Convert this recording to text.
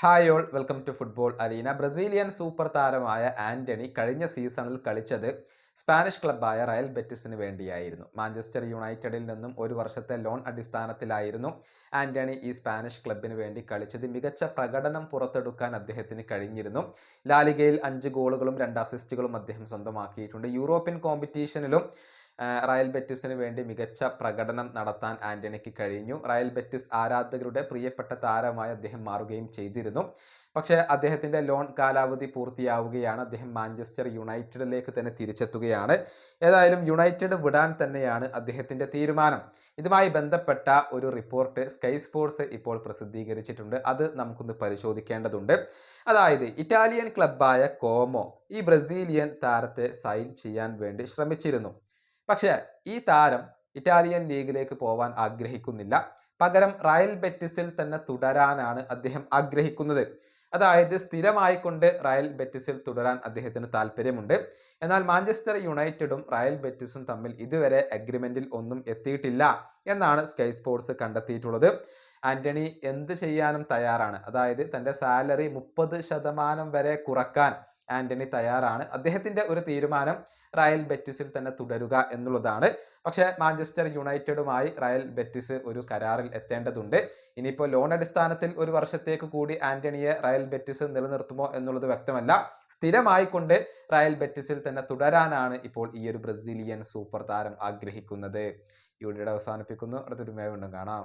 Hi all welcome to football arena Brazilian super താരമായ Antony കഴിഞ്ഞ സീസണിൽ കളിച്ചത് സ്പാനിഷ് ക്ലബ്ബായ റയൽ ബെറ്റിസിന് വേണ്ടിയായിരുന്നു. മാഞ്ചസ്റ്റർ യുണൈറ്റഡിൽ നിന്നും ഒരു വർഷത്തെ ലോൺ അടിസ്ഥാനത്തിലായിരുന്നു ആന്റണി ഈ സ്പാനിഷ് ക്ലബിന് വേണ്ടി കളിച്ചത്. മികച്ച പ്രകടനം പുറത്തെടുക്കാൻ അദ്ദേഹത്തിന് കഴിഞ്ഞിരുന്നു. ലാലിഗയിൽ അഞ്ച് ഗോളുകളും രണ്ട് അസിസ്റ്റുകളും അദ്ദേഹം സ്വന്തമാക്കിയിട്ടുണ്ട്. യൂറോപ്യൻ കോമ്പറ്റീഷനിലും റയൽ ബെറ്റിസിന് വേണ്ടി മികച്ച പ്രകടനം നടത്താൻ ആന്റണിക്ക് കഴിഞ്ഞു. റയൽ ബെറ്റിസ് ആരാധകരുടെ പ്രിയപ്പെട്ട താരമായി അദ്ദേഹം മാറുകയും ചെയ്തിരുന്നു. പക്ഷേ അദ്ദേഹത്തിന്റെ ലോൺ കാലാവധി പൂർത്തിയാവുകയാണ്. അദ്ദേഹം മാഞ്ചസ്റ്റർ യുണൈറ്റഡിലേക്ക് തന്നെ തിരിച്ചെത്തുകയാണ്. ഏതായാലും യുണൈറ്റഡ് വിടാൻ തന്നെയാണ് അദ്ദേഹത്തിന്റെ തീരുമാനം. ഇതുമായി ബന്ധപ്പെട്ട ഒരു റിപ്പോർട്ട് സ്കൈ സ്പോർട്സ് ഇപ്പോൾ പ്രസിദ്ധീകരിച്ചിട്ടുണ്ട്. അത് നമുക്കൊന്ന് പരിശോധിക്കേണ്ടതുണ്ട്. അതായത് ഇറ്റാലിയൻ ക്ലബ്ബായ കോമോ ഈ ബ്രസീലിയൻ താരത്തെ സൈൻ ചെയ്യാൻ വേണ്ടി ശ്രമിച്ചിരുന്നു. പക്ഷേ ഈ താരം ഇറ്റാലിയൻ ലീഗിലേക്ക് പോവാൻ ആഗ്രഹിക്കുന്നില്ല. പകരം റയൽ ബെറ്റിസിൽ തന്നെ തുടരാനാണ് അദ്ദേഹം ആഗ്രഹിക്കുന്നത്. അതായത് സ്ഥിരമായിക്കൊണ്ട് റയൽ ബെറ്റിസിൽ തുടരാൻ അദ്ദേഹത്തിന് താല്പര്യമുണ്ട് എന്നാൽ മാഞ്ചസ്റ്റർ യുണൈറ്റഡും റയൽ ബെറ്റിസും തമ്മിൽ ഇതുവരെ അഗ്രിമെന്റിൽ ഒന്നും എത്തിയിട്ടില്ല എന്നാണ് സ്കൈ സ്പോർട്സ് കണ്ടെത്തിയിട്ടുള്ളത്. ആന്റണി എന്ത് ചെയ്യാനും തയ്യാറാണ്. അതായത് തന്റെ സാലറി മുപ്പത് ശതമാനം വരെ കുറയ്ക്കാൻ ആന്റണി തയ്യാറാണ്. അദ്ദേഹത്തിന്റെ ഒരു തീരുമാനം റയൽ ബെറ്റിസിൽ തന്നെ തുടരുക എന്നുള്ളതാണ്. പക്ഷേ മാഞ്ചസ്റ്റർ യുണൈറ്റഡുമായി റയൽ ബെറ്റിസ് ഒരു കരാറിൽ എത്തേണ്ടതുണ്ട്. ഇനിയിപ്പോൾ ലോൺ അടിസ്ഥാനത്തിൽ ഒരു വർഷത്തേക്ക് കൂടി ആന്റണിയെ റയൽ ബെറ്റിസ് നിലനിർത്തുമോ എന്നുള്ളത് വ്യക്തമല്ല. സ്ഥിരമായിക്കൊണ്ട് റയൽ ബെറ്റിസിൽ തന്നെ തുടരാനാണ് ഇപ്പോൾ ഈ ഒരു ബ്രസീലിയൻ സൂപ്പർ താരം ആഗ്രഹിക്കുന്നത്. ഈ വീഡിയോയുടെ അവസാനിപ്പിക്കുന്നു. അടുത്തൊരു മേവുണ്ടും കാണാം.